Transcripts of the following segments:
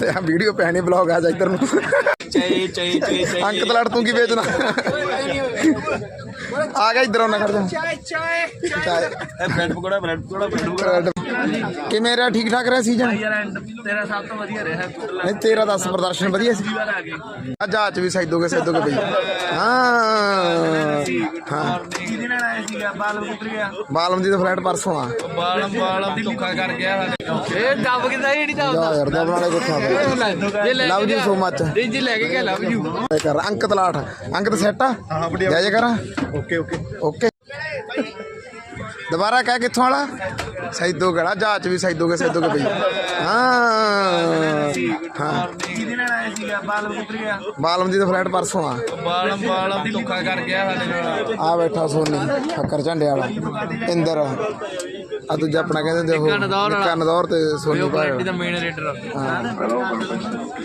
ਤੇ ਆ ਵੀਡੀਓ ਪੈਣੀ ਬਲੌਗ ਆ ਜਾ ਇੱਧਰ ਨੂੰ। ਚਾਹੀ ਚਾਹੀ ਚਾਹੀ ਚਾਹੀ ਅੰਕ ਤਲੜ ਤੂੰ ਕੀ ਵੇਚਣਾ? ਆ ਗਿਆ ਇੱਧਰ ਆਉਣਾ ਖੜ ਜਾ। ਚਾਏ ਚਾਏ ਚਾਏ। Bread pakora bread pakora bread pakora. ਕਿਵੇਂ ਰਿਹਾ? ਠੀਕ ਠਾਕ ਰਿਹਾ ਸੀਜ਼ਨ ਯਾਰ ਐਂਡ ਤੇਰਾ ਸਭ ਤੋਂ ਵਧੀਆ ਰਿਹਾ। ਨਹੀਂ ਤੇਰਾ ਦੱਸ ਪ੍ਰਦਰਸ਼ਨ ਵਧੀਆ ਸੀ। ਵਾਰ ਆ ਗਏ। ਆ ਜਹਾਜ਼ 'ਚ ਵੀ ਸੈਦੋਗੇ ਸੈਦੋਗੇ ਬਈ। ਹਾਂ ਹਾਂ। ਕਿਹਦੇ ਨਾਲ ਆਇਆ ਸੀਗਾ? ਬਾਲ ਉਤਰ ਗਿਆ? ਬਾਲਮ ਦੀ ਤਾਂ ਫਲਾਈਟ ਪਰਸੋਂ ਆ। ਬਾਲਮ ਬਾਲਮ ਧੋਖਾ ਕਰ ਗਿਆ ਇਹ ਦੱਬ ਕਿਦਾ ਹੀ ਨਹੀਂ ਜਾ ਯਾਰ ਦਾ ਬਣਾਲੇ ਕੋਠਾ ਲਵ ਯੂ ਸੋ ਮੱਚ ਜੀ। ਜੀ ਲੈ ਕੇ ਗਿਆ ਲਵ ਯੂ ਕਰ ਅੰਕ ਤਲਾਠ ਅੰਕ ਤੇ ਸੈੱਟ ਆ? ਹਾਂ ਬੜੀਆ ਜੈ ਜੈ ਕਰਾਂ। Okay okay. ਓਕੇ। ਦੁਬਾਰਾ ਕਹਿ ਕਿੱਥੋਂ ਵਾਲਾ? ਸੈਦੋ ਗੜਾ ਜਹਾਜ਼ 'ਚ ਵੀ ਸੈਦੋਗੇ ਸੈਦੋਗੇ ਬਈ ਹਾਂ। ਹਾਂ। ਕਿਹਦੇ ਨਾਲ ਆਇਆ ਸੀਗਾ? ਬਾਲਮ ਉਤਰ ਗਿਆ ਬਾਲਮ ਦੀ ਤਾਂ ਫਲਾਈਟ ਪਰਸੋਂ ਆ। ਬਾਲਮ ਬਾਲਮ ਧੋਖਾ ਕਰ ਗਿਆ ਸਾਡੇ ਨਾਲ। ਆ ਬੈਠਾ ਸੋਨੀ ਫੱਕਰ ਝੰਡੇ ਵਾਲਾ ਇੰਦਰ। ਆ ਦੂਜਾ ਆਪਣਾ ਕਹਿੰਦੇ ਹੁੰਦੇ ਉਹ ਨਿੱਕਾ ਨਦੌਰ ਤੇ ਸੋਨੀ ਭਾਈ। ਦਾ ਮੇਨ ਰੇਡਰ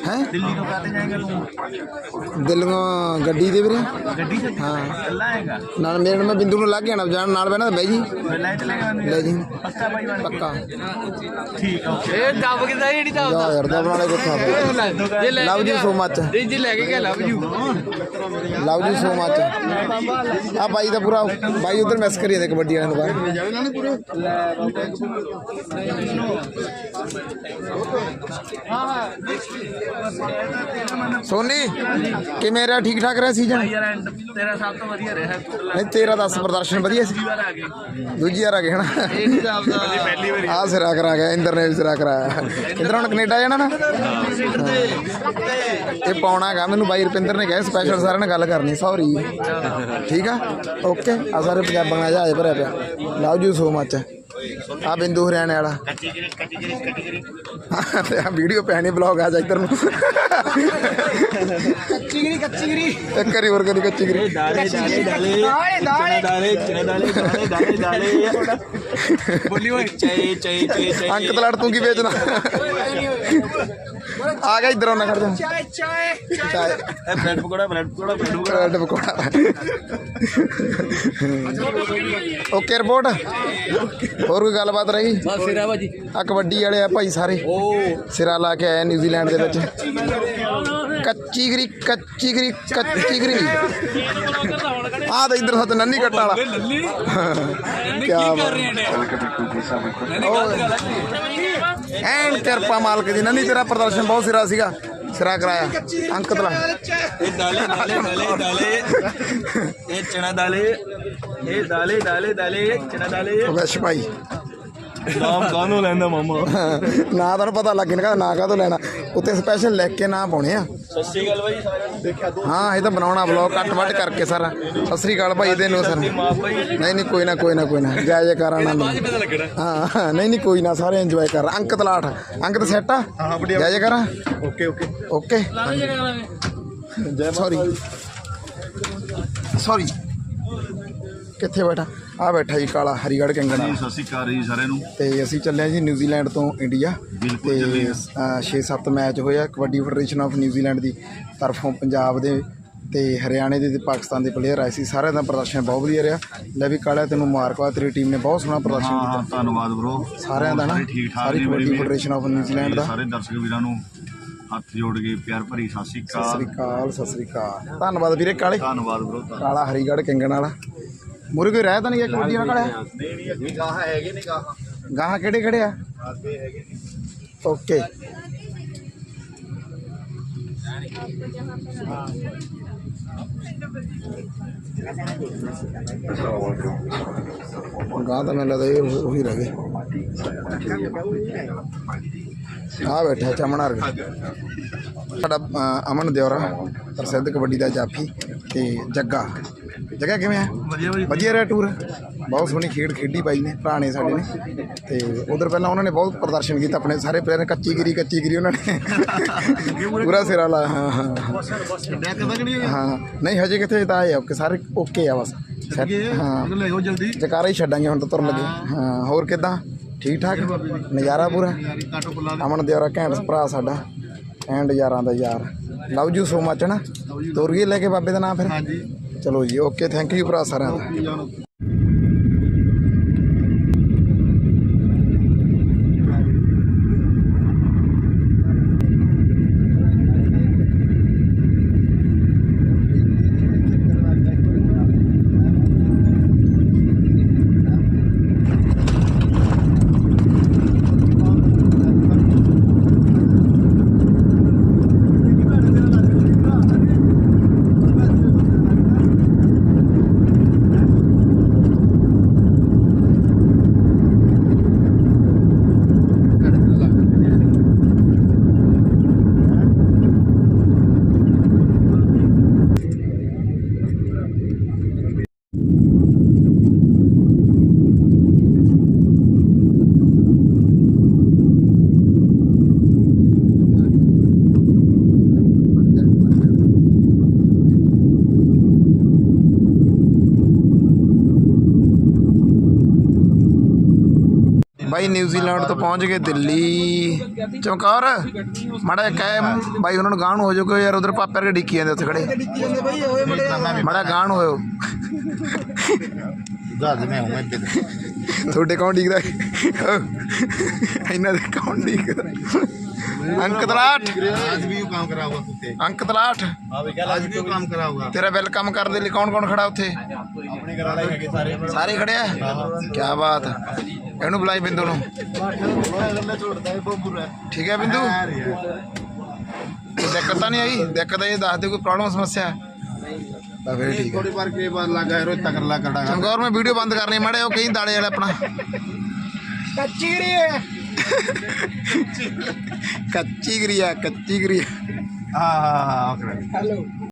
ਹੈ। ਦਿੱਲੀ ਤੋਂ ਕਾਤੇ ਜਾਏਗਾ ਤੂੰ? ਦਿੱਲੀੋਂ ਗੱਡੀ ਦੇ ਵੀਰੇ। ਗੱਡੀ ਚ? ਹਾਂ। ਕੱਲਾ ਆਏਗਾ? ਨਾਲ ਮੇਰੇ ਨਾਲ ਬਿੰਦੂ ਨੂੰ ਲੱਗ ਗਿਆ ਨਾ ਜਾਣ ਨਾਲ ਬਹਿਣਾ ਤਾਂ ਬਹਿ ਜੀ। ਲੈ ਚਲੇਗਾ ਲੈ ਜੀ। ਪੱਕਾ ਬਾਈ ਬਣ ਪੱਕਾ। ਠੀਕ ਆ ਇਹ ਦੱਬ ਕਿਦਾ ਹੀ ਨਹੀਂ ਯਾਰ ਲਵ ਯੂ ਸੋ ਮੱਚ ਜੀ ਜੀ ਲੈ ਕੇ ਗਿਆ love you love you so much ਆ ਬਾਈ ਦਾ ਪੂਰਾ ਬਾਈ ਉਧਰ ਮੈਸ ਕਰੀ ਜਾਂਦੇ ਕਬੱਡੀ ਵਾਲਿਆਂ ਨੂੰ ਬਾਹਰ। ਸੋਨੀ ਕਿਵੇਂ ਰਿਹਾ? ਠੀਕ ਠਾਕ ਰਿਹਾ ਸੀਜ਼ਨ ਯਾਰ ਐਂਡ ਤੇਰਾ ਸਭ ਤੋਂ ਵਧੀਆ ਰਿਹਾ ਨਹੀਂ ਤੇਰਾ ਦੱਸ ਪ੍ਰਦਰਸ਼ਨ ਵਧੀਆ ਸੀ? ਵਾਰ ਆ ਗਏ। ਦੂਜੀ ਵਾਰ ਆ ਗਏ ਹਨਾ? ਇਹ ਨਹੀਂ ਦੱਬਦਾ ਪਹਿਲੀ ਵਾਰੀ। ਆ ਸਿਰਾ ਕਰਾ ਗਿਆ ਇੰਦਰ ਨੇ ਵੀ ਸਿਰਾ ਕਰਾਇਆ। ਇੰਦਰ ਹੁਣ ਕੈਨੇਡਾ ਜਾਣਾ ਨਾ? ਇਹ ਪਾਉਣਾ ਹੈਗਾ ਮੈਨੂੰ ਬਾਈ ਰੁਪਿੰਦਰ ਨੇ ਕਿਹਾ ਸਪੈਸ਼ਲ ਸਾਰਿਆਂ ਨਾਲ ਗੱਲ ਕਰਨੀ ਸੌਰੀ ਠੀਕ ਆ? ਓਕੇ ਆ ਸਾਰੇ ਪੰਜਾਬਾਂ ਨਾਲ ਜਹਾਜ਼ ਭਰਿਆ ਪਿਆ। ਲਵ ਯੂ ਸੋ ਮੱਚ ਆ ਬਿੰਦੂ ਹਰਿਆਣੇ ਵਾਲਾ। ਤੇ ਆ ਵੀਡੀਓ ਪੈਣੀ ਬਲੌਗ ਆ ਜਾ ਇੱਧਰ ਨੂੰ। ਕੱਚੀ ਗਰੀ ਕੱਚੀ ਗਰੀ। ਇੱਕ ਵਾਰੀ ਹੋਰ ਕਰੀ ਕੱਚੀ ਗਰੀ। ਦਾਲੇ ਦਾਲੇ ਦਾਲੇ ਦਾਲੇ ਦਾਲੇ ਦਾਲੇ ਦਾਲੇ ਦਾਲੇ ਦਾਲੇ ਦਾਲੇ ਬੋਲੀ ਓਏ। ਚਾਹੀ ਚਾਹੀ ਚਾਹੀ ਅੰਕ ਤਲੜ ਤੂੰ ਕੀ ਵੇਚਣਾ? ਆ ਗਿਆ ਇੱਧਰ ਆਉਣਾ ਖੜ ਜਾ ਚਾਏ ਚਾਏ ਚਾਏ। Bread pakora bread pakora bread pakora. Bread pakora. Okay report. ਹੋਰ ਕੋਈ ਗੱਲਬਾਤ ਰਹੀ? ਬਸ ਸਿਰਾ ਭਾਜੀ ਆ ਕਬੱਡੀ ਵਾਲੇ ਆ ਭਾਈ ਸਾਰੇ। ਓ। ਸਿਰਾ ਲਾ ਕੇ ਆਏ ਨਿਊਜ਼ੀਲੈਂਡ ਦੇ ਵਿੱਚ। ਕੱਚੀ ਗਰੀ ਕੱਚੀ ਗਰੀ ਕੱਚੀ ਗਰੀ। ਆ ਤਾਂ ਇੱਧਰ ਸੱਤ ਨੰਨੀ ਕੱਟਾ ਵਾਲਾ। ਲੱਲੀ ਕੀ ਕਰ ਰਹੇ ਨੇ? ਐਨ ਕਿਰਪਾ ਮਾਲਕ ਦੀ। ਨੰਨੀ ਤੇਰਾ ਪ੍ਰਦਰਸ਼ਨ ਬਹੁਤ ਸਿਰਾ ਸੀਗਾ। ਸਿਰਾ ਕਰਾਇਆ। ਅੰਕ ਤਲਾ ਇਹ ਦਾਲੇ ਦਾਲੇ ਦਾਲੇ ਦਾਲੇ। ਇਹ ਚਨਾ ਦਾਲੇ। ਇਹ ਦਾਲੇ ਦਾਲੇ ਦਾਲੇ। ਚਨਾ ਦਾਲੇ। ਵਿਸ਼ ਭਾਈ। ਨਾਮ ਕਾਹਨੂੰ ਲੈਂਦਾ ਮਾਮਾ? ਨਾ ਤੁਹਾਨੂੰ ਪਤਾ ਲੱਗ ਗਿਆ ਨਾ ਕਾਹਤੋਂ ਲੈਣਾ। ਉੱਤੇ ਸਪੈਸ਼ਲ ਲਿਖ ਕੇ ਨਾ ਪਾਉਣੇ ਆ। ਸਤਿ ਸ਼੍ਰੀ ਅਕਾਲ ਭਾਈ ਸਾਰਿਆਂ ਨੂੰ। ਦੇਖਿਆ ਹਾਂ ਇਹ ਤਾਂ ਬਣਾਉਣਾ ਬਲੌਗ ਕੱਟ ਵੱਟ ਕਰਕੇ ਸਾਰਾ। ਸਤਿ ਸ੍ਰੀ ਅਕਾਲ ਭਾਈ ਦੇ ਨੂੰ ਸਰ। ਨਹੀਂ ਨਹੀਂ ਕੋਈ ਨਾ ਕੋਈ ਨਾ ਕੋਈ ਨਾ। ਜੈ ਜੈਕਾਰ ਲੱਗਣਾ। ਹਾਂ ਨਹੀਂ ਨਹੀਂ ਕੋਈ ਨਾ ਸਾਰੇ ਇੰਜੋਏ ਕਰ। ਅੰਕ ਤਲਾਠ ਅੰਕ ਤੇ ਸੈੱਟ ਆ? ਜੈ ਜੈਕਾਰ? Okay okay. Okay. Sorry sorry ਕਿੱਥੇ ਬੈਠਾ? ਆ ਬੈਠਾ ਜੀ ਕਾਲਾ ਹਰੀਗੜ੍ਹ ਕੰਗਣਾ। ਸਤਿ ਸ਼੍ਰੀ ਅਕਾਲ ਜੀ ਸਾਰਿਆਂ ਨੂੰ। ਤੇ ਅਸੀਂ ਚੱਲੇ ਹਾਂ ਜੀ ਨਿਊਜ਼ੀਲੈਂਡ ਤੋਂ ਇੰਡੀਆ। ਬਿਲਕੁਲ ਤੇ ਚੱਲੇ ਹਾਂ। 6-7 ਮੈਚ ਹੋਏ ਆ kabaddi federation of New Zealand ਦੀ ਤਰਫੋਂ ਪੰਜਾਬ ਦੇ ਤੇ ਹਰਿਆਣੇ ਦੇ ਤੇ ਪਾਕਿਸਤਾਨ ਦੇ ਪਲੇਅਰ ਆਏ ਸੀ। ਸਾਰਿਆਂ ਦਾ ਪ੍ਰਦਰਸ਼ਨ ਬਹੁਤ ਵਧੀਆ ਰਿਹਾ। ਲੈ ਵੀ ਕਾਲਾ ਤੈਨੂੰ ਮੁਬਾਰਕਬਾਦ ਤੇਰੀ ਟੀਮ ਨੇ ਬਹੁਤ ਸੋਹਣਾ ਪ੍ਰਦਰਸ਼ਨ ਹਾਂ ਕੀਤਾ। ਧੰਨਵਾਦ ਬ్రో ਸਾਰਿਆਂ ਦਾ ਨਾ ਸਾਰੇ ਠੀਕ ਠਾਕ ਸਾਰੀ ਨੇ ਕਬੱਡੀ ਮੇਰੇ। ਫੈਡਰੇਸ਼ਨ ਆਫ ਨਿਊਜ਼ੀਲੈਂਡ ਦਾ। ਸਾਰੇ ਦਰਸ਼ਕ ਵੀਰਾਂ ਨੂੰ ਹੱਥ ਜੋੜ ਕੇ ਪਿਆਰ ਭਰੀ ਸਤਿ ਸ਼੍ਰੀ ਸਤਿ ਸ੍ਰੀ ਅਕਾਲ ਅਕਾਲ ਸਤਿ ਸ੍ਰੀ ਅਕਾਲ। ਧੰਨਵਾਦ ਵੀਰੇ ਕਾਲੇ। ਧੰਨਵਾਦ ਬ్రో ਕਾਲਾ ਹਰੀਗੜ੍ਹ ਕੰਗਣ ਵਾਲਾ। ਮੁਰੇ ਕੋਈ ਰਹਿ ਤਾਂ ਨਹੀਂ ਗਿਆ ਕਾਲਾ? ਨਿਗਾਹ ਹੈਗੇ ਨਿਗਾਹ ਗਾਹਾਂ। ਕਿਹੜੇ ਕਿਹੜੇ ਆ? ਓਕੇ। ਗਾਹ ਤਾਂ ਮੈਨੂੰ ਲੱਗਦਾ ਇਹ ਉਹ- ਰਹਿ ਗਏ। ਆ ਬੈਠਾ ਚਮਨ ਹਰ ਸਾਡਾ ਅਮਨ ਦਿਓਰਾ ਪ੍ਰਸਿੱਧ ਕਬੱਡੀ ਦਾ ਜਾਫੀ ਤੇ ਜੱਗਾ। ਜੱਗਾ ਕਿਵੇਂ ਆ? ਵਧੀਆ ਰਿਹਾ ਟੂਰ ਬਹੁਤ ਸੋਹਣੀ ਖੇਡ ਖੇਡੀ ਬਾਈ ਨੇ ਭਰਾ ਨੇ ਸਾਡੇ ਨੇ। ਤੇ ਉਧਰ ਪਹਿਲਾਂ ਉਹਨਾਂ ਨੇ ਬਹੁਤ ਪ੍ਰਦਰਸ਼ਨ ਕੀਤਾ ਆਪਣੇ ਸਾਰੇ ਪਲੇਅਰ ਨੇ ਕੱਚੀ ਗਿਰੀ ਕੱਚੀ ਗਿਰੀ ਉਹਨਾਂ ਨੇ। ਪੂਰਾ ਸਿਰਾ ਲਾ ਹਾਂ ਹਾਂ। ਹਾਂ ਨਹੀਂ ਹਜੇ ਕਿੱਥੇ ਤਾਂ ਆਏ ਓਕੇ ਸਾਰੇ ਓਕੇ ਆ ਬਸ। ਹਾਂ। ਲੈ ਜਾਓ ਜਲਦੀ। ਜਕਾਰਾ ਹੀ ਛੱਡਾਂਗੇ ਹੁਣ ਤਾਂ ਤੁਰਨ ਲੱਗੇ। ਹਾਂ। ਹੋਰ ਕਿਦਾਂ? ਠੀਕ ਠਾਕ? ਨਜ਼ਾਰਾ ਪੂਰਾ? ਅਮਨ ਦਿਓਰਾ ਘੈਂਟ ਭਰਾ ਸਾਡਾ। ਐਂਡ ਯਾਰਾਂ ਦਾ ਯਾਰ। ਲਵ ਯੂ ਸੋ ਮਚ ਨਾ? ਤੁਰ ਗਏ ਲੈ ਕੇ ਬਾਬੇ ਦਾ ਨਾਮ ਫਿਰ। ਹਾਂਜੀ। ਚਲੋ ਜੀ ਓਕੇ ਥੈਂਕ ਯੂ ਭਰਾ ਸਾਰਿਆਂ ਦਾ। ਨਿਊਜ਼ੀਲੈਂਡ ਤੋਂ ਪਹੁੰਚ ਗਏ ਦਿੱਲੀ। ਚਮਕੌਰ ਮਾੜਾ ਕਹਿ ਬਾਈ ਉਹਨਾਂ ਨੂੰ ਗਾਣ ਹੋ ਜਾਓ ਯਾਰ ਉਧਰ ਪਾਪੇ ਵਰਗੇ ਡਿੱਕੀ ਜਾਂਦੇ ਉੱਥੇ ਖੜੇ ਮਾੜਾ ਗਾਣ ਹੋਇਓ। ਦੱਸ ਮੈਂ ਹੂੰ ਇੱਥੇ। ਤੁਹਾਡੇ ਕੌਣ ਡਿੱਗਦਾ? ਇਹਨਾਂ ਦੇ ਕੌਣ ਡਿੱਗਦਾ? ਅੰਕ ਤਲਾਟ आज भी काम करा हुआ कुत्ते ਅੰਕ ਤਲਾਟ आज भी काम करा हुआ ਤੇਰਾ ਵੈਲਕਮ ਕਰਨ ਦੇ ਲਈ ਕੌਣ ਕੌਣ ਖੜਾ ਉੱਥੇ अपने घर वाले है सारे ਸਾਰੇ ਖੜੇ ਆ ਕੀ ਬਾਤ ਇਹਨੂੰ ਬੁਲਾਈ ਬਿੰਦੂ ਨੂੰ छोड़ता है बहुत बुरा ਠੀਕ ਹੈ ਬਿੰਦੂ ਕੋਈ ਦਿੱਕਤ ਤਾਂ ਨਹੀਂ ਆਈ ਦਿੱਕਤ ਆਈ ਦੱਸ ਦੇ ਕੋਈ ਪ੍ਰੋਬਲਮ ਸਮੱਸਿਆ ਤਾਂ ਫਿਰ ਠੀਕ ਹੈ थोड़ी बार के बाद लगा है रोज तक ला कड़ा ਚਮਕੌਰ ਮੈਂ ਵੀਡੀਓ ਬੰਦ ਕਰਨੀ ਮਾੜੇ ਉਹ ਕਹੀਂ ਦਾੜੇ ਵਾਲਾ ਆਪਣਾ ਕੱਚੀ ਗਰੀ ਹੈ कच्ची क्रिया कच्ची क्रिया हाँ हाँ हाँ हेलो